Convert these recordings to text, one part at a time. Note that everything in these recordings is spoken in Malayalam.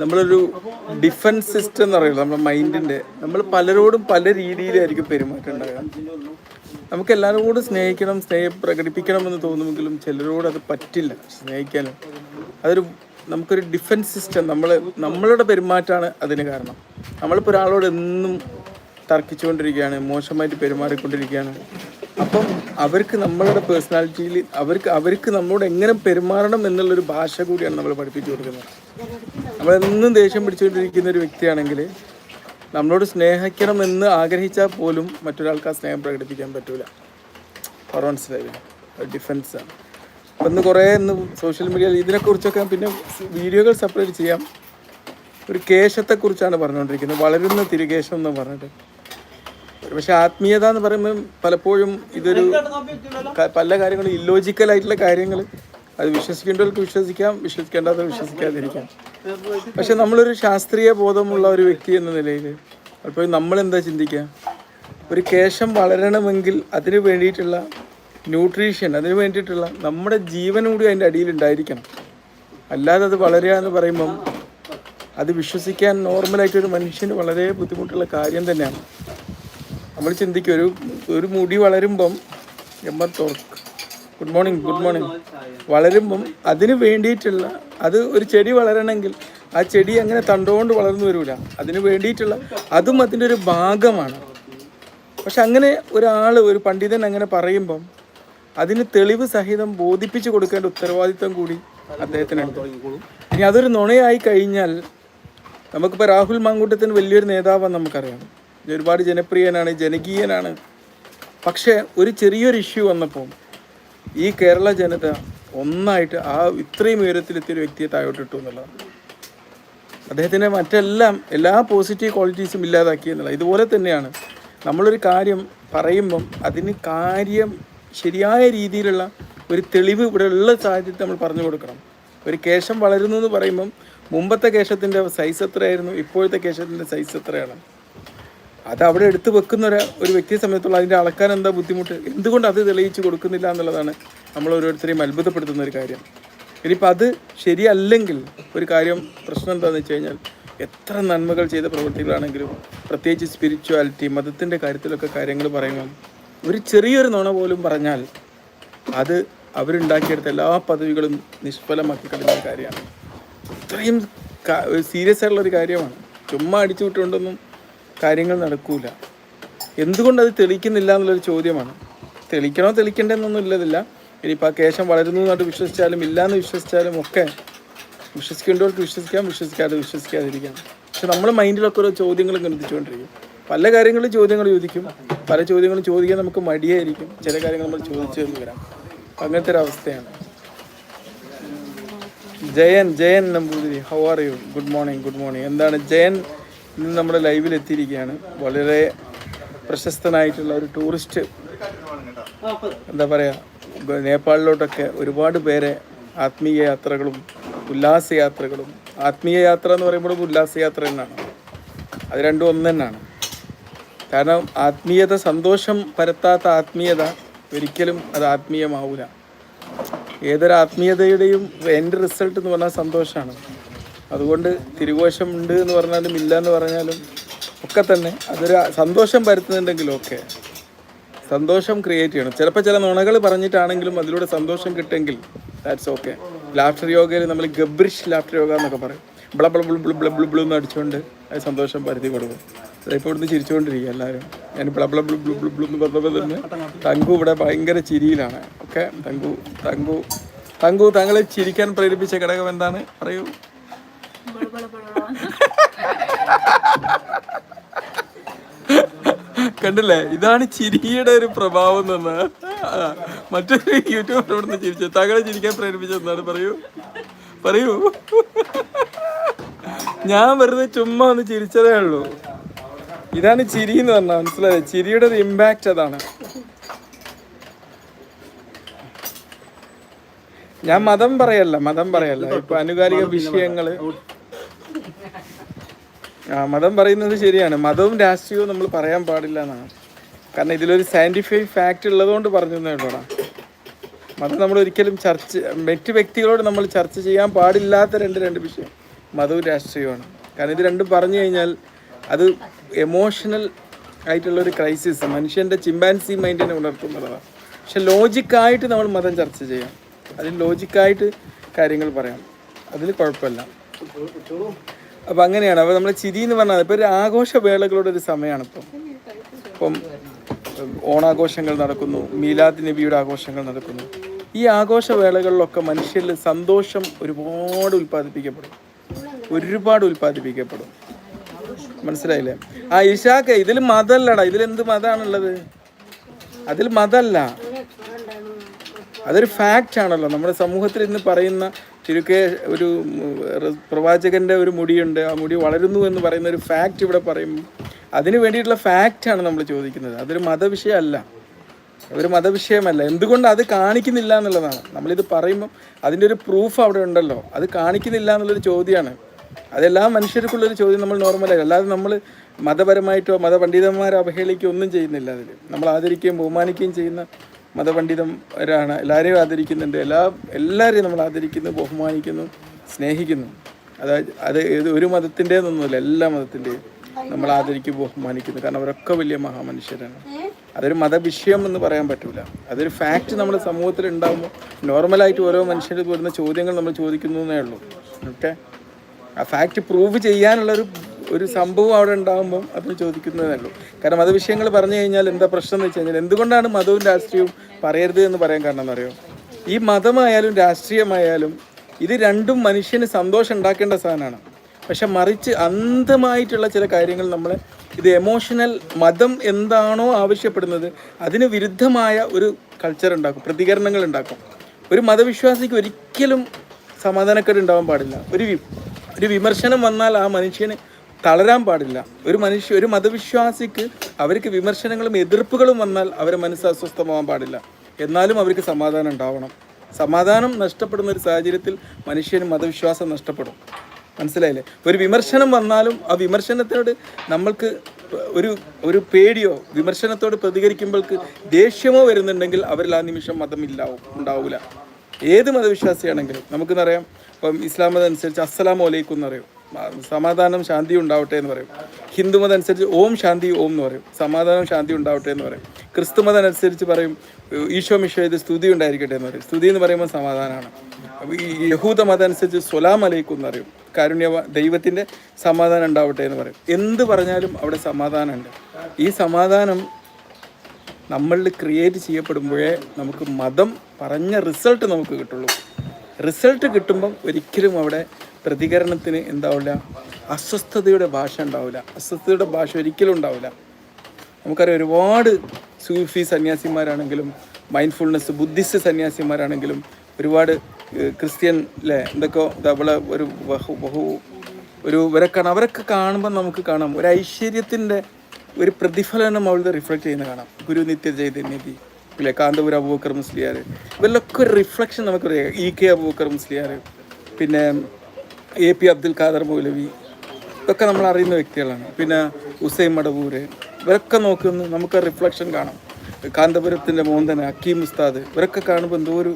നമ്മളൊരു ഡിഫൻസ് സിസ്റ്റം എന്ന് പറയുന്നത് നമ്മുടെ മൈൻഡിന്റെ നമ്മൾ പലരോടും പല രീതിയിലായിരിക്കും പെരുമാറ്റം ഉണ്ടാകുക നമുക്ക് എല്ലാവരോടും സ്നേഹിക്കണം സ്നേഹം പ്രകടിപ്പിക്കണമെന്ന് തോന്നുമെങ്കിലും ചിലരോട് അത് പറ്റില്ല സ്നേഹിക്കാനും അതൊരു നമുക്കൊരു ഡിഫൻസ് സിസ്റ്റം നമ്മൾ നമ്മളുടെ പെരുമാറ്റമാണ് അതിന് കാരണം. നമ്മളിപ്പോൾ ഒരാളോട് എന്നും തർക്കിച്ചുകൊണ്ടിരിക്കുകയാണ് മോശമായിട്ട് പെരുമാറിക്കൊണ്ടിരിക്കുകയാണ്. അപ്പം അവർക്ക് നമ്മളുടെ പേഴ്സണാലിറ്റിയിൽ അവർക്ക് അവർക്ക് നമ്മളോട് എങ്ങനെ പെരുമാറണം എന്നുള്ളൊരു ഭാഷ കൂടിയാണ് നമ്മൾ പഠിപ്പിച്ചു കൊടുക്കുന്നത്. നമ്മളെന്നും ദേഷ്യം പിടിച്ചുകൊണ്ടിരിക്കുന്ന ഒരു വ്യക്തിയാണെങ്കിൽ നമ്മളോട് സ്നേഹിക്കണം എന്ന് ആഗ്രഹിച്ചാൽ പോലും മറ്റൊരാൾക്ക് ആ സ്നേഹം പ്രകടിപ്പിക്കാൻ പറ്റൂല. ഓർ മനസ്സിലായില്ലേ ഡിഫൻസാണ് അപ്പം ഇന്ന് കുറേ ഇന്ന് സോഷ്യൽ മീഡിയയിൽ ഇതിനെക്കുറിച്ചൊക്കെ പിന്നെ വീഡിയോകൾ സെപ്പറേറ്റ് ചെയ്യാം. ഒരു കേശത്തെക്കുറിച്ചാണ് പറഞ്ഞുകൊണ്ടിരിക്കുന്നത്. വളരുന്ന തിരുകേശം എന്ന് പറഞ്ഞിട്ട്. പക്ഷെ ആത്മീയത എന്ന് പറയുമ്പോൾ പലപ്പോഴും ഇതൊരു പല കാര്യങ്ങളും ഇല്ലോജിക്കൽ ആയിട്ടുള്ള കാര്യങ്ങൾ അത് വിശ്വസിക്കേണ്ടവർക്ക് വിശ്വസിക്കാം വിശ്വസിക്കേണ്ടാത്ത വിശ്വസിക്കാതിരിക്കാം. പക്ഷെ നമ്മളൊരു ശാസ്ത്രീയ ബോധമുള്ള ഒരു വ്യക്തി എന്ന നിലയിൽ അപ്പോൾ നമ്മൾ എന്താ ചിന്തിക്കുക ഒരു കേശം വളരണമെങ്കിൽ അതിന് വേണ്ടിയിട്ടുള്ള ന്യൂട്രീഷൻ അതിന് വേണ്ടിയിട്ടുള്ള നമ്മുടെ ജീവനും കൂടി അതിന്റെ അടിയിൽ ഉണ്ടായിരിക്കണം. അല്ലാതെ അത് വളരുക എന്ന് പറയുമ്പം അത് വിശ്വസിക്കാൻ നോർമലായിട്ടൊരു മനുഷ്യന് വളരെ ബുദ്ധിമുട്ടുള്ള കാര്യം തന്നെയാണ്. നമ്മൾ ചിന്തിക്കും ഒരു ഒരു മുടി വളരുമ്പം നമ്മൾ തുറക്കും ഗുഡ് മോർണിംഗ് ഗുഡ് മോർണിംഗ് വളരുമ്പം അതിന് വേണ്ടിയിട്ടുള്ള അത് ഒരു ചെടി വളരണമെങ്കിൽ ആ ചെടി അങ്ങനെ തണ്ടുകൊണ്ട് വളർന്നു വരില്ല അതിന് വേണ്ടിയിട്ടുള്ള അതും അതിന്റെ ഒരു ഭാഗമാണ്. പക്ഷെ അങ്ങനെ ഒരാൾ ഒരു പണ്ഡിതൻ അങ്ങനെ പറയുമ്പം അതിന് തെളിവ് സഹിതം ബോധിപ്പിച്ചു കൊടുക്കേണ്ട ഉത്തരവാദിത്വം കൂടി അദ്ദേഹത്തിനുണ്ട് ഇനി അതൊരു നുണയായി കഴിഞ്ഞാൽ നമുക്കിപ്പോൾ രാഹുൽ മാങ്കൂട്ടത്തിന് വലിയൊരു നേതാവാണെന്ന് നമുക്കറിയാം. ഒരുപാട് ജനപ്രിയനാണ് ജനകീയനാണ്. പക്ഷേ ഒരു ചെറിയൊരു ഇഷ്യൂ വന്നപ്പോൾ ഈ കേരള ജനത ഒന്നായിട്ട് ആ ഇത്രയും ഉയരത്തിലെത്തിയ ഒരു വ്യക്തിയെ താഴോട്ടിട്ടു എന്നുള്ളതാണ്. അദ്ദേഹത്തിന്റെ മറ്റെല്ലാം എല്ലാ പോസിറ്റീവ് ക്വാളിറ്റീസും ഇല്ലാതാക്കി എന്നുള്ളത് ഇതുപോലെ തന്നെയാണ് നമ്മളൊരു കാര്യം പറയുമ്പം അതിന് കാര്യം ശരിയായ രീതിയിലുള്ള ഒരു തെളിവ് ഇവിടെ ഉള്ള സാഹചര്യത്തിൽ നമ്മൾ പറഞ്ഞു കൊടുക്കണം. ഒരു കേശം വളരുന്നു എന്ന് പറയുമ്പം മുമ്പത്തെ കേശത്തിന്റെ സൈസ് എത്രയായിരുന്നു ഇപ്പോഴത്തെ കേശത്തിന്റെ സൈസ് എത്രയാണ്? അത് അവിടെ എടുത്തു വെക്കുന്ന ഒരു ഒരു വ്യക്തിയെ സമയത്തുള്ള അതിന്റെ അളക്കാൻ എന്താ ബുദ്ധിമുട്ട്? എന്തുകൊണ്ട് അത് തെളിയിച്ചു കൊടുക്കുന്നില്ല എന്നുള്ളതാണ് നമ്മൾ ഓരോരുത്തരെയും അത്ഭുതപ്പെടുത്തുന്ന ഒരു കാര്യം. ഇനിയിപ്പോൾ അത് ശരിയല്ലെങ്കിൽ ഒരു കാര്യം പ്രശ്നം എന്താണെന്ന് വെച്ച് കഴിഞ്ഞാൽ എത്ര നന്മകൾ ചെയ്ത പ്രവൃത്തികളാണെങ്കിലും പ്രത്യേകിച്ച് സ്പിരിച്വാലിറ്റി മതത്തിന്റെ കാര്യത്തിലൊക്കെ കാര്യങ്ങൾ പറയുമ്പോൾ ഒരു ചെറിയൊരു നുണ പോലും പറഞ്ഞാൽ അത് അവരുണ്ടാക്കിയെടുത്ത എല്ലാ പദവികളും നിഷ്ഫലമാക്കി കളയുന്ന കാര്യമാണ്. ഇത്രയും സീരിയസ് ആയിട്ടുള്ള ഒരു കാര്യമാണ്. ചുമ്മാ അടിച്ചു വിട്ടുകൊണ്ടൊന്നും കാര്യങ്ങൾ നടക്കൂല. എന്തുകൊണ്ട് അത് തെളിയിക്കുന്നില്ല എന്നുള്ളൊരു ചോദ്യമാണ്. തെളിക്കണോ തെളിക്കണ്ടെന്നൊന്നും ഇല്ലതില്ല. ഇനിയിപ്പോൾ ആ കേശം വളരുന്നു എന്നായിട്ട് വിശ്വസിച്ചാലും ഇല്ല എന്ന് വിശ്വസിച്ചാലും ഒക്കെ വിശ്വസിക്കേണ്ടവർക്ക് വിശ്വസിക്കാം വിശ്വസിക്കാതെ വിശ്വസിക്കാതിരിക്കാം. പക്ഷെ നമ്മുടെ മൈൻഡിലൊക്കെ ഓരോ ചോദ്യങ്ങൾ ഗണിച്ചുകൊണ്ടിരിക്കും പല കാര്യങ്ങളും ചോദ്യങ്ങൾ ചോദിക്കും. പല ചോദ്യങ്ങളും ചോദിക്കാൻ നമുക്ക് മടിയായിരിക്കും. ചില കാര്യങ്ങൾ നമ്മൾ ചോദിച്ചു എന്ന് വരാം. അങ്ങനത്തെ ഒരു അവസ്ഥയാണ്. Jayan Jayan Namboothiri how are you good morning good morning എന്താണ് ജയൻ? ഇന്ന് നമ്മുടെ ലൈവിൽ എത്തിയിരിക്കുകയാണ് വളരെ പ്രശസ്തനായിട്ടുള്ള ഒരു ടൂറിസ്റ്റ്. എന്താ പറയുക നേപ്പാളിലോട്ടൊക്കെ ഒരുപാട് പേരെ ആത്മീയ യാത്രകളും ഉല്ലാസയാത്രകളും. ആത്മീയ യാത്ര എന്ന് പറയുമ്പോൾ ഉല്ലാസയാത്ര തന്നെയാണ്. അത് രണ്ടും ഒന്ന് തന്നെയാണ്. കാരണം ആത്മീയത സന്തോഷം പരത്താത്ത ആത്മീയത ഒരിക്കലും അത് ആത്മീയമാവില്ല ഏതൊരു ആത്മീയതയുടെയും എന്റെ റിസൾട്ട് എന്ന് പറഞ്ഞാൽ സന്തോഷമാണ്. അതുകൊണ്ട് തിരുഘോഷം ഉണ്ട് എന്ന് പറഞ്ഞാലും ഇല്ല എന്ന് പറഞ്ഞാലും ഒക്കെ തന്നെ അതൊരു സന്തോഷം പരത്തുന്നുണ്ടെങ്കിലും ഒക്കെ സന്തോഷം ക്രിയേറ്റ് ചെയ്യണം. ചിലപ്പോൾ ചില നുണകൾ പറഞ്ഞിട്ടാണെങ്കിലും അതിലൂടെ സന്തോഷം കിട്ടുമെങ്കിൽ ദാറ്റ്സ് ഓക്കെ ലാഫ്റ്റർ യോഗയിൽ നമ്മൾ ഗബ്രിഷ് ലാഫ്റ്റർ യോഗ എന്നൊക്കെ പറയും. ബ്ല ബ്ല ബ്ലബ് ബ്ലബ് ബ്ല ബ്ല എന്ന് അടിച്ചുകൊണ്ട് അത് സന്തോഷം പരത്തി കൊടുക്കും. ഇപ്പോൾ ഇവിടുന്ന് ചിരിച്ചുകൊണ്ടിരിക്കുക എല്ലാവരും ഞാൻ ബ്ല ബ്ല ബ്ലു ബ്ലു ബ്ലു ബ്ലു എന്ന് പറഞ്ഞപ്പോൾ തന്നെ തങ്കു ഇവിടെ ഭയങ്കര ചിരിയിലാണ്. ഓക്കെ തങ്കു തങ്കു തങ്കു താങ്കളെ ചിരിക്കാൻ പ്രേരിപ്പിച്ച ഘടകം എന്താണ്? പറയൂ. കണ്ടില്ലേ? ഇതാണ് ചിരിയുടെ ഒരു പ്രഭാവം എന്ന് മറ്റൊരു യൂട്യൂബർ ഇവിടുന്ന് തകളെ ചിരിക്കാൻ പ്രേരിപ്പിച്ചെന്നാണ് പറയൂ. പറയൂ. ഞാൻ വെറുതെ ചുമ്മാ ഒന്ന് ചിരിച്ചതേ ഉള്ളൂ. ഇതാണ് ചിരി എന്ന് പറഞ്ഞാൽ മനസ്സിലായത് ചിരിയുടെ ഒരു ഇമ്പാക്റ്റ് അതാണ്. ഞാൻ മതം പറയല്ല മതം പറയല്ല. ഇപ്പൊ അനുകാലിക വിഷയങ്ങൾ മതം പറയുന്നത് ശരിയാണ്. മതവും രാഷ്ട്രീയവും നമ്മൾ പറയാൻ പാടില്ല എന്നാണ്. കാരണം ഇതിലൊരു സയന്റിഫിക് ഫാക്റ്റ് ഉള്ളതുകൊണ്ട് പറഞ്ഞു കേട്ടോടാ മതം നമ്മൾ ഒരിക്കലും ചർച്ച മറ്റ് വ്യക്തികളോട് നമ്മൾ ചർച്ച ചെയ്യാൻ പാടില്ലാത്ത രണ്ട് രണ്ട് വിഷയം. മതവും രാഷ്ട്രീയവുമാണ്. കാരണം ഇത് രണ്ടും പറഞ്ഞു കഴിഞ്ഞാൽ അത് എമോഷണൽ ആയിട്ടുള്ള ഒരു ക്രൈസിസ് മനുഷ്യന്റെ ചിമ്പാൻസി മൈൻഡിനെ ഉണർത്തുന്നതാണ്. പക്ഷെ ലോജിക്കായിട്ട് നമ്മൾ മതം ചർച്ച ചെയ്യാം. അതിൽ ലോജിക്കായിട്ട് കാര്യങ്ങൾ പറയാം. അതിൽ കുഴപ്പമില്ല. അപ്പം അങ്ങനെയാണ്. അപ്പോൾ നമ്മൾ ചിരി എന്ന് പറഞ്ഞാൽ ഇപ്പോൾ ഒരു ആഘോഷവേളകളുടെ ഒരു സമയമാണ് ഇപ്പം. ഇപ്പം ഓണാഘോഷങ്ങൾ നടക്കുന്നു മീലാദ് നബിയുടെ ആഘോഷങ്ങൾ നടക്കുന്നു. ഈ ആഘോഷവേളകളിലൊക്കെ മനുഷ്യരിൽ സന്തോഷം ഒരുപാട് ഉൽപ്പാദിപ്പിക്കപ്പെടും. ഒരുപാട് ഉൽപ്പാദിപ്പിക്കപ്പെടും. മനസ്സിലായില്ലേ? ആ ഇഷാക്ക് ഇതിൽ മതമല്ലടാ ഇതിൽ എന്ത് മതമാണുള്ളത് അതിൽ മതമല്ല അതൊരു ഫാക്റ്റ് ആണല്ലോ. നമ്മുടെ സമൂഹത്തിൽ ഇന്ന് പറയുന്ന ചുരുക്കെ ഒരു പ്രവാചകന്റെ ഒരു മുടിയുണ്ട്. ആ മുടി വളരുന്നു എന്ന് പറയുന്ന ഒരു ഫാക്റ്റ് ഇവിടെ പറയും അതിന് വേണ്ടിയിട്ടുള്ള ആണ് നമ്മൾ ചോദിക്കുന്നത്. അതൊരു മതവിഷയമല്ല. ഒരു മതവിഷയമല്ല. എന്തുകൊണ്ട് അത് കാണിക്കുന്നില്ല എന്നുള്ളതാണ്. നമ്മളിത് പറയുമ്പം അതിന്റെ ഒരു പ്രൂഫ് അവിടെ ഉണ്ടല്ലോ. അത് കാണിക്കുന്നില്ല എന്നുള്ളൊരു ചോദ്യമാണ് അതെല്ലാ മനുഷ്യർക്കുള്ളൊരു ചോദ്യം നമ്മൾ നോർമലായി അല്ലാതെ നമ്മൾ മതപരമായിട്ടോ മതപണ്ഡിതന്മാരെ അവഹേളിക്കുകയോ ഒന്നും ചെയ്യുന്നില്ല അതിൽ നമ്മൾ ആദരിക്കുകയും ബഹുമാനിക്കുകയും ചെയ്യുന്ന മതപണ്ഡിതന്മാരാണ് എല്ലാവരെയും ആദരിക്കുന്നുണ്ട്. എല്ലാ എല്ലാവരെയും നമ്മൾ ആദരിക്കുന്നു ബഹുമാനിക്കുന്നു സ്നേഹിക്കുന്നു. അതായത് അത് ഏത് ഒരു മതത്തിന്റെതൊന്നുമില്ല എല്ലാ മതത്തിന്റെയും നമ്മൾ ആദരിക്കും ബഹുമാനിക്കുന്നു. കാരണം അവരൊക്കെ വലിയ മഹാമനുഷ്യരാണ്. അതൊരു മതവിഷയം എന്ന് പറയാൻ പറ്റില്ല അതൊരു ഫാക്റ്റ് നമ്മുടെ സമൂഹത്തിൽ ഉണ്ടാകുമ്പോൾ നോർമലായിട്ട് ഓരോ മനുഷ്യർക്ക് വരുന്ന ചോദ്യങ്ങൾ നമ്മൾ ചോദിക്കുന്നു എന്നേ ഉള്ളൂ. ഓക്കെ ആ ഫാക്റ്റ് പ്രൂവ് ചെയ്യാനുള്ള ഒരു ഒരു സംഭവം അവിടെ ഉണ്ടാകുമ്പോൾ അത് ചോദിക്കുന്നതേ ഉള്ളൂ. കാരണം മതവിഷയങ്ങൾ പറഞ്ഞു കഴിഞ്ഞാൽ എന്താ പ്രശ്നം എന്ന് വെച്ച് കഴിഞ്ഞാൽ എന്തുകൊണ്ടാണ് മതവും രാഷ്ട്രീയവും പറയരുത് എന്ന് പറയാൻ കാരണം എന്നറിയോ ഈ മതമായാലും രാഷ്ട്രീയമായാലും ഇത് രണ്ടും മനുഷ്യന് സന്തോഷം ഉണ്ടാക്കേണ്ട സാധനമാണ്. പക്ഷെ മറിച്ച് അന്ധമായിട്ടുള്ള ചില കാര്യങ്ങൾ നമ്മൾ ഇത് എമോഷണൽ മതം എന്താണോ ആവശ്യപ്പെടുന്നത് അതിന് വിരുദ്ധമായ ഒരു കൾച്ചർ ഉണ്ടാക്കും പ്രതികരണങ്ങൾ ഉണ്ടാക്കും. ഒരു മതവിശ്വാസിക്ക് ഒരിക്കലും സമാധാനക്കേട് ഉണ്ടാവാൻ പാടില്ല. ഒരു ഒരു വിമർശനം വന്നാൽ ആ മനുഷ്യന് തളരാൻ പാടില്ല. ഒരു മനുഷ്യ ഒരു മതവിശ്വാസിക്ക് അവർക്ക് വിമർശനങ്ങളും എതിർപ്പുകളും വന്നാൽ അവരെ മനസ്സ് അസ്വസ്ഥമാവാൻ പാടില്ല. എന്നാലും അവർക്ക് സമാധാനം ഉണ്ടാവണം. സമാധാനം നഷ്ടപ്പെടുന്ന ഒരു സാഹചര്യത്തിൽ മനുഷ്യന് മതവിശ്വാസം നഷ്ടപ്പെടും. മനസ്സിലായില്ലേ? ഒരു വിമർശനം വന്നാലും ആ വിമർശനത്തോട് നമ്മൾക്ക് ഒരു ഒരു പേടിയോ വിമർശനത്തോട് പ്രതികരിക്കുമ്പോൾക്ക് ദേഷ്യമോ വരുന്നുണ്ടെങ്കിൽ അവരിൽ ആ നിമിഷം മതം ഇല്ലാവും ഉണ്ടാവില്ല ഏത് മതവിശ്വാസിയാണെങ്കിലും നമുക്കെന്നറിയാം. ഇപ്പം ഇസ്ലാം മതം അനുസരിച്ച് അസ്സലാമു അലൈക്കും എന്ന് പറയും. ആ, സമാധാനം ശാന്തി ഉണ്ടാവട്ടെ എന്ന് പറയും. ഹിന്ദു മതം അനുസരിച്ച് ഓം ശാന്തി ഓം എന്ന് പറയും. സമാധാനം ശാന്തി ഉണ്ടാവട്ടെ എന്ന് പറയും. ക്രിസ്തു മതം അനുസരിച്ച് പറയും ഈശോ മിശോ ഇത് സ്തുതി ഉണ്ടായിരിക്കട്ടെ എന്ന് പറയും. സ്തുതി എന്ന് പറയുമ്പോൾ സമാധാനമാണ്. ഈ യഹൂദ മതം അനുസരിച്ച് സ്വലാം അലൈക്കും എന്ന് പറയും. കാരുണ്യ ദൈവത്തിന്റെ സമാധാനം ഉണ്ടാവട്ടെ എന്ന് പറയും. എന്ത് പറഞ്ഞാലും അവിടെ സമാധാനമുണ്ട്. ഈ സമാധാനം നമ്മളിൽ ക്രിയേറ്റ് ചെയ്യപ്പെടുമ്പോഴേ നമുക്ക് മതം പറഞ്ഞ റിസൾട്ട് നമുക്ക് കിട്ടുള്ളൂ. റിസൾട്ട് കിട്ടുമ്പം ഒരിക്കലും അവിടെ പ്രതികരണത്തിന് എന്താവില്ല അസ്വസ്ഥതയുടെ ഭാഷ ഉണ്ടാവില്ല അസ്വസ്ഥതയുടെ ഭാഷ ഒരിക്കലും ഉണ്ടാവില്ല നമുക്കറിയാം ഒരുപാട് സൂഫി സന്യാസിമാരാണെങ്കിലും മൈൻഡ്ഫുൾനെസ് ബുദ്ധിസ്റ്റ് സന്യാസിമാരാണെങ്കിലും ഒരുപാട് ക്രിസ്ത്യൻ അല്ലേ എന്തൊക്കെയോ നമ്മളെ ഒരു ബഹു ബഹു ഒരു ഇവരൊക്കെ അവരൊക്കെ കാണുമ്പോൾ നമുക്ക് കാണാം. ഒരു ഐശ്വര്യത്തിന്റെ ഒരു പ്രതിഫലനം അവളുടെ റിഫ്ലക്റ്റ് ചെയ്യുന്ന കാണാം. ഗുരു നിത്യ ചൈതന്യതി ഇല്ലേ? കാന്തപുര അബൂബക്കർ മുസ്ലിയാർ ഇവരിലൊക്കെ ഒരു റിഫ്ലക്ഷൻ നമുക്കറിയാം. ഇ കെ അബൂബക്കർ മുസ്ലിയാർ പിന്നെ എ പി അബ്ദുൽ ഖാദർ മൗലവി ഇതൊക്കെ നമ്മൾ അറിയുന്ന വ്യക്തികളാണ്. പിന്നെ ഹുസൈൻ മടവൂര് ഇവരൊക്കെ നോക്കുന്ന നമുക്ക് റിഫ്ലക്ഷൻ കാണാം. കാന്തപുരത്തിന്റെ മോന്തന അക്കീം ഉസ്താദ് ഇവരൊക്കെ കാണുമ്പോൾ എന്തോ ഒരു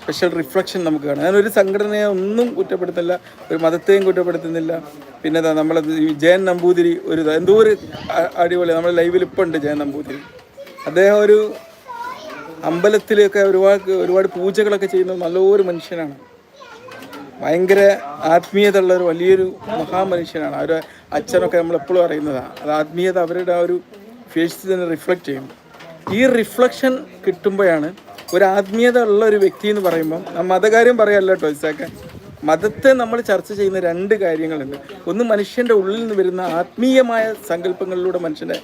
സ്പെഷ്യൽ റിഫ്ലക്ഷൻ നമുക്ക് കാണാം. ഞാനൊരു സംഘടനയെ ഒന്നും കുറ്റപ്പെടുത്തില്ല ഒരു മതത്തെയും കുറ്റപ്പെടുത്തുന്നില്ല. പിന്നെ നമ്മളെ ജയൻ നമ്പൂതിരി ഒരു എന്തോ ഒരു അടിപൊളി നമ്മുടെ ലൈവിൽ ഇപ്പം ഉണ്ട് ജയൻ നമ്പൂതിരി. അദ്ദേഹം ഒരു അമ്പലത്തിലൊക്കെ ഒരുപാട് ഒരുപാട് പൂജകളൊക്കെ ചെയ്യുന്ന നല്ലൊരു മനുഷ്യനാണ്. ഭയങ്കര ആത്മീയത ഉള്ള ഒരു വലിയൊരു മഹാമനുഷ്യനാണ്. അവരുടെ അച്ഛനൊക്കെ നമ്മൾ എപ്പോഴും അറിയുന്നതാണ് അത് ആത്മീയത അവരുടെ ആ ഒരു ഫേസിൽ തന്നെ റിഫ്ലക്റ്റ് ചെയ്യും ഈ റിഫ്ലക്ഷൻ കിട്ടുമ്പോഴാണ് ഒരു ആത്മീയത ഉള്ള ഒരു വ്യക്തി എന്ന് പറയുമ്പം മതകാര്യം പറയല്ല കേട്ടോ ഇസാക്ക. മതത്തെ നമ്മൾ ചർച്ച ചെയ്യുന്ന രണ്ട് കാര്യങ്ങളുണ്ട്. ഒന്ന് മനുഷ്യന്റെ ഉള്ളിൽ നിന്ന് വരുന്ന ആത്മീയമായ സങ്കല്പങ്ങളിലൂടെ മനുഷ്യനെ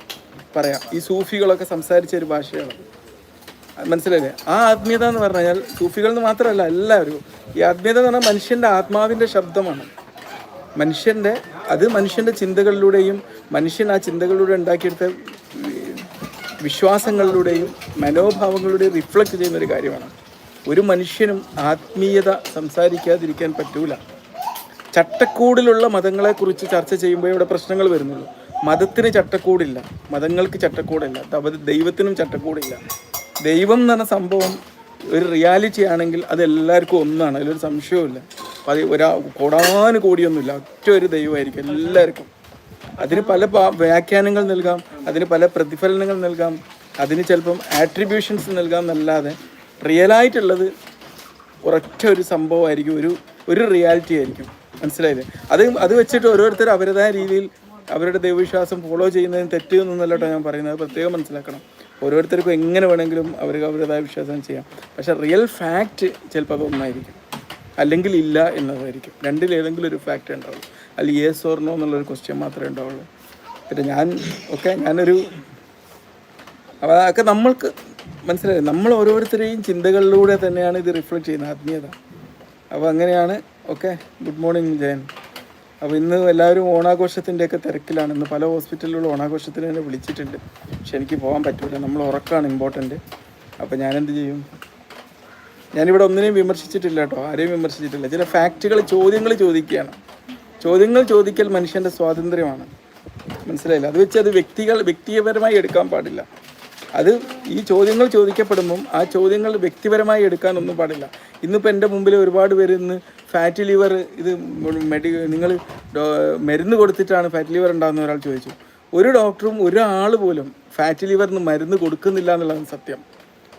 പറയാം. ഈ സൂഫികളൊക്കെ സംസാരിച്ച ഒരു ഭാഷയാണ്. മനസ്സിലായില്ലേ? ആ ആത്മീയത എന്ന് പറഞ്ഞു കഴിഞ്ഞാൽ സൂഫികൾ എന്ന് മാത്രമല്ല എല്ലാവരും. ഈ ആത്മീയത എന്ന് പറഞ്ഞാൽ മനുഷ്യന്റെ ആത്മാവിന്റെ ശബ്ദമാണ്. മനുഷ്യന്റെ അത് മനുഷ്യന്റെ ചിന്തകളിലൂടെയും മനുഷ്യൻ ആ ചിന്തകളിലൂടെ ഉണ്ടാക്കിയെടുത്ത വിശ്വാസങ്ങളിലൂടെയും മനോഭാവങ്ങളിലൂടെയും റിഫ്ലക്റ്റ് ചെയ്യുന്ന ഒരു കാര്യമാണ്. ഒരു മനുഷ്യനും ആത്മീയത സംസാരിക്കാതിരിക്കാൻ പറ്റൂല. ചട്ടക്കൂടിലുള്ള മതങ്ങളെക്കുറിച്ച് ചർച്ച ചെയ്യുമ്പോൾ ഇവിടെ പ്രശ്നങ്ങൾ വരുന്നുള്ളൂ. മതത്തിന് ചട്ടക്കൂടില്ല. മതങ്ങൾക്ക് ചട്ടക്കൂടില്ല. ദൈവത്തിനും ചട്ടക്കൂടില്ല. ദൈവം എന്ന് പറഞ്ഞ സംഭവം ഒരു റിയാലിറ്റി ആണെങ്കിൽ അത് എല്ലാവർക്കും ഒന്നാണ്. അതിലൊരു സംശയവുമില്ല. അത് ഒരാ കോടാന് കോടിയൊന്നുമില്ല. ഒറ്റ ഒരു ദൈവമായിരിക്കും എല്ലാവർക്കും. അതിന് പല വ്യാഖ്യാനങ്ങൾ നൽകാം. അതിന് പല പ്രതിഫലനങ്ങൾ നൽകാം. അതിന് ചിലപ്പം ആട്രിബ്യൂഷൻസ് നൽകാം എന്നല്ലാതെ റിയലായിട്ടുള്ളത് ഒരൊറ്റ ഒരു സംഭവമായിരിക്കും. ഒരു ഒരു റിയാലിറ്റി ആയിരിക്കും. മനസ്സിലായില്ലേ? അത് അത് വെച്ചിട്ട് ഓരോരുത്തർ അവരുടേതായ രീതിയിൽ അവരുടെ ദൈവവിശ്വാസം ഫോളോ ചെയ്യുന്നതിന് തെറ്റ് എന്നല്ലട്ടോ ഞാൻ പറയുന്നത്. പ്രത്യേകം മനസ്സിലാക്കണം. ഓരോരുത്തർക്കും എങ്ങനെ വേണമെങ്കിലും അവർക്ക് അവരുടേതായ വിശ്വാസം ചെയ്യാം. പക്ഷേ റിയൽ ഫാക്റ്റ് ചിലപ്പോൾ അതൊന്നായിരിക്കും അല്ലെങ്കിൽ ഇല്ല എന്നതായിരിക്കും. രണ്ടിലേതെങ്കിലും ഒരു ഫാക്റ്റ് ഉണ്ടാവുള്ളൂ. അല്ലെങ്കിൽ യേസ് ഓർണോ എന്നുള്ളൊരു ക്വസ്റ്റ്യൻ മാത്രമേ ഉണ്ടാവുള്ളൂ. പിന്നെ ഞാൻ ഒക്കെ ഞാനൊരു അപ്പോൾ അതൊക്കെ നമ്മൾക്ക് മനസ്സിലായി. നമ്മൾ ഓരോരുത്തരെയും ചിന്തകളിലൂടെ തന്നെയാണ് ഇത് റിഫ്ലക്റ്റ് ചെയ്യുന്നത്. ആത്മീയത. അപ്പോൾ അങ്ങനെയാണ് ഓക്കെ ഗുഡ് മോർണിംഗ് ജയൻ. അപ്പോൾ ഇന്ന് എല്ലാവരും ഓണാഘോഷത്തിന്റെയൊക്കെ തിരക്കിലാണ്. ഇന്ന് പല ഹോസ്പിറ്റലുകളും ഓണാഘോഷത്തിന് തന്നെ വിളിച്ചിട്ടുണ്ട്. പക്ഷെ എനിക്ക് പോകാൻ പറ്റില്ല നമ്മൾ ഉറക്കമാണ് ഇമ്പോർട്ടന്റ് അപ്പോൾ ഞാനെന്ത് ചെയ്യും? ഞാനിവിടെ ഒന്നിനെയും വിമർശിച്ചിട്ടില്ല കേട്ടോ. ആരെയും വിമർശിച്ചിട്ടില്ല. ചില ഫാക്റ്റുകൾ ചോദ്യങ്ങൾ ചോദിക്കുകയാണ്. ചോദ്യങ്ങൾ ചോദിക്കൽ മനുഷ്യന്റെ സ്വാതന്ത്ര്യമാണ്. മനസ്സിലായില്ല? അത് വെച്ച് അത് വ്യക്തികൾ വ്യക്തിപരമായി എടുക്കാൻ പാടില്ല. അത് ഈ ചോദ്യങ്ങൾ ചോദിക്കപ്പെടുമ്പം ആ ചോദ്യങ്ങൾ വ്യക്തിപരമായി എടുക്കാനൊന്നും പാടില്ല. ഇന്നിപ്പോൾ എന്റെ മുമ്പിൽ ഒരുപാട് പേര് ഇന്ന് ഫാറ്റ് ലിവർ ഇത് മെഡി നിങ്ങൾ മരുന്ന് കൊടുത്തിട്ടാണ് ഫാറ്റ് ലിവർ ഉണ്ടാകുന്ന ഒരാൾ ചോദിച്ചു. ഒരു ഡോക്ടറും ഒരാൾ പോലും ഫാറ്റ് ലിവറിന് മരുന്ന് കൊടുക്കുന്നില്ല എന്നുള്ളതാണ് സത്യം.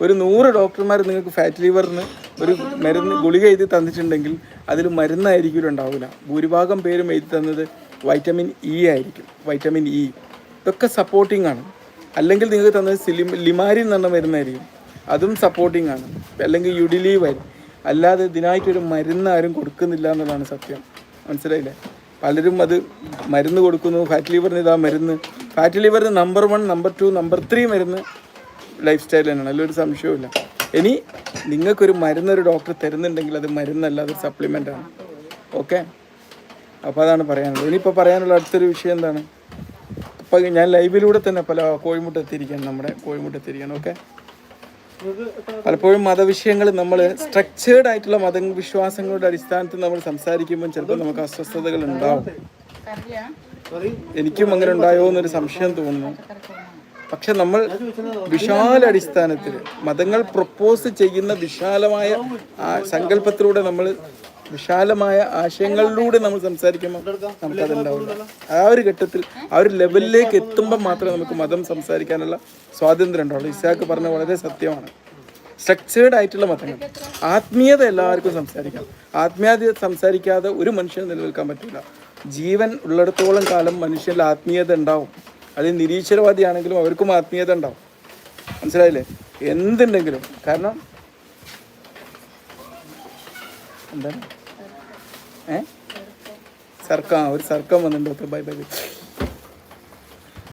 ഒരു നൂറ് ഡോക്ടർമാർ നിങ്ങൾക്ക് ഫാറ്റ് ലിവറിന് ഒരു മരുന്ന് ഗുളിക എഴുതി തന്നിട്ടുണ്ടെങ്കിൽ അതിൽ മരുന്നായിരിക്കും ഉണ്ടാവില്ല ഭൂരിഭാഗം പേരും എഴുതി തന്നത് വൈറ്റമിൻ ഇ ആയിരിക്കും. വൈറ്റമിൻ ഇ ഇതൊക്കെ സപ്പോർട്ടിംഗ് ആണ്. അല്ലെങ്കിൽ നിങ്ങൾക്ക് തന്നത് സിലിം ലിമാരിൻ എന്ന് പറഞ്ഞ മരുന്നായിരിക്കും. അതും സപ്പോർട്ടിംഗ് ആണ്. അല്ലെങ്കിൽ യുഡിലീവ് ആയിരിക്കും. അല്ലാതെ ഇതിനായിട്ടൊരു മരുന്ന് ആരും കൊടുക്കുന്നില്ല എന്നുള്ളതാണ് സത്യം. മനസ്സിലായില്ലേ? പലരും അത് മരുന്ന് കൊടുക്കുന്നു. ഫാറ്റ് ലിവറിന് ഇതാ മരുന്ന്. Fat ലിവറിന് number one number two number three മരുന്ന് ലൈഫ് സ്റ്റൈൽ തന്നെയാണ്. അതിലൊരു സംശയവുമില്ല ഇനി നിങ്ങൾക്കൊരു മരുന്നൊരു ഡോക്ടർ തരുന്നുണ്ടെങ്കിൽ അത് മരുന്നല്ല അത് സപ്ലിമെന്റ് ആണ്. ഓക്കെ അപ്പോൾ അതാണ് പറയാനുള്ളത്. ഇനിയിപ്പോൾ പറയാനുള്ള അടുത്തൊരു വിഷയം എന്താണ്? അപ്പോൾ ഞാൻ ലൈവിലൂടെ തന്നെ പല കോഴിമുട്ട എത്തിയിരിക്കുകയാണ്. നമ്മുടെ കോഴിമുട്ട എത്തിയിരിക്കുകയാണ്. ഓക്കെ പലപ്പോഴും മതവിഷയങ്ങൾ നമ്മൾ സ്ട്രക്ചേർഡ് ആയിട്ടുള്ള മത വിശ്വാസങ്ങളുടെ അടിസ്ഥാനത്തിൽ നമ്മൾ സംസാരിക്കുമ്പോൾ ചിലപ്പോൾ നമുക്ക് അസ്വസ്ഥതകൾ ഉണ്ടാവും. എനിക്കും അങ്ങനെ ഉണ്ടായോ എന്നൊരു സംശയം തോന്നുന്നു. പക്ഷെ നമ്മൾ വിശാല അടിസ്ഥാനത്തിൽ മതങ്ങൾ പ്രപ്പോസ് ചെയ്യുന്ന വിശാലമായ സങ്കല്പത്തിലൂടെ നമ്മൾ വിശാലമായ ആശയങ്ങളിലൂടെ നമ്മൾ സംസാരിക്കുമ്പോൾ നമുക്കതുണ്ടാവില്ല ആ ഒരു ഘട്ടത്തിൽ ആ ഒരു ലെവലിലേക്ക് എത്തുമ്പോൾ മാത്രമേ നമുക്ക് മതം സംസാരിക്കാനുള്ള സ്വാതന്ത്ര്യം ഉണ്ടാവുള്ളൂ. ഇസാക്ക് പറഞ്ഞ വളരെ സത്യമാണ്. സ്ട്രക്ചേർഡ് ആയിട്ടുള്ള മതങ്ങൾ. ആത്മീയത എല്ലാവർക്കും സംസാരിക്കാം. ആത്മീയത സംസാരിക്കാതെ ഒരു മനുഷ്യന് നിലനിൽക്കാൻ പറ്റില്ല ജീവൻ ഉള്ളിടത്തോളം കാലം മനുഷ്യനിൽ ആത്മീയത ഉണ്ടാവും. അത് നിരീശ്വരവാദിയാണെങ്കിലും അവർക്കും ആത്മീയത ഉണ്ടാവും. മനസ്സിലായില്ലേ? എന്തുണ്ടെങ്കിലും. കാരണം എന്താണ്? ഏ? സർക്കം ഒരു സർക്കം വന്നിട്ടുണ്ട്. Bye bye bye.